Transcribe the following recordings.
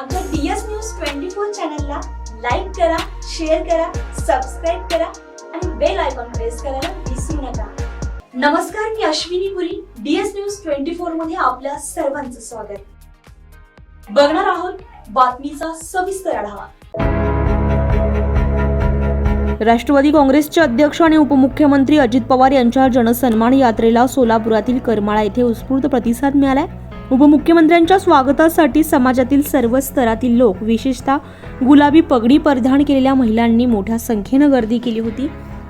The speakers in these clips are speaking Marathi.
आमच्या डीएस न्यूज ट्वेंटी फोर चॅनलला लाईक करा शेअर करा सबस्क्राईब करा आणि बेल आयकॉन प्रेस करायला विसरू नका. नमस्कार मी Ashwini Puri DS news twenty फोरमध्ये आपल्या सर्वांचं स्वागत. बघणार आहोत बातमीचा सविस्तर आढावा. राष्ट्रवादी काँग्रेसचे अध्यक्ष आणि उपमुख्यमंत्री अजित पवार यांच्या जनसन्मान यात्रेला सोलापुरातील करमाळा येथे उत्स्फूर्त प्रतिसाद मिळालाय. उपमुख्यमंत्र्यांच्या स्वागतासाठी समाजातील सर्व स्तरातील लोक विशेषतः गुलाबी पगडी परिधान केलेल्या महिलांनी मोठ्या संख्येनं गर्दी केली होती.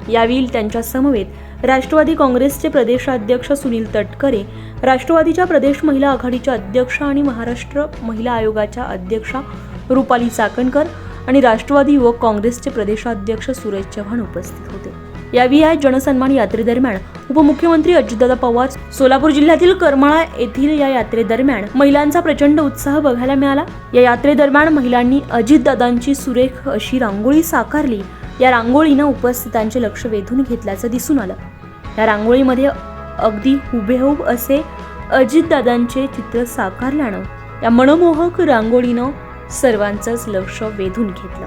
यावेळी त्यांच्या समवेत राष्ट्रवादी काँग्रेसचे प्रदेशाध्यक्ष सुनील तटकरे राष्ट्रवादीच्या प्रदेश महिला आघाडीच्या अध्यक्ष आणि महाराष्ट्र महिला आयोगाच्या अध्यक्षा रुपाली चाकणकर आणि राष्ट्रवादी युवक काँग्रेसचे प्रदेशाध्यक्ष सुरेश चव्हाण उपस्थित होते. यावेळी आय जनसन्मान यात्रेदरम्यान उपमुख्यमंत्री अजितदादा पवार सोलापूर जिल्ह्यातील करमाळा येथील या यात्रेदरम्यान महिलांचा प्रचंड उत्साह बघायला मिळाला. या यात्रेदरम्यान महिलांनी अजितदादांची सुरेख अशी रांगोळी साकारली. या रांगोळीनं उपस्थितांचे लक्ष वेधून घेतल्याचं दिसून आलं. या रांगोळीमध्ये अगदी हुबेहूब असे अजितदादांचे चित्र साकारल्यानं या मनमोहक रांगोळीनं सर्वांचंच लक्ष वेधून घेतलं.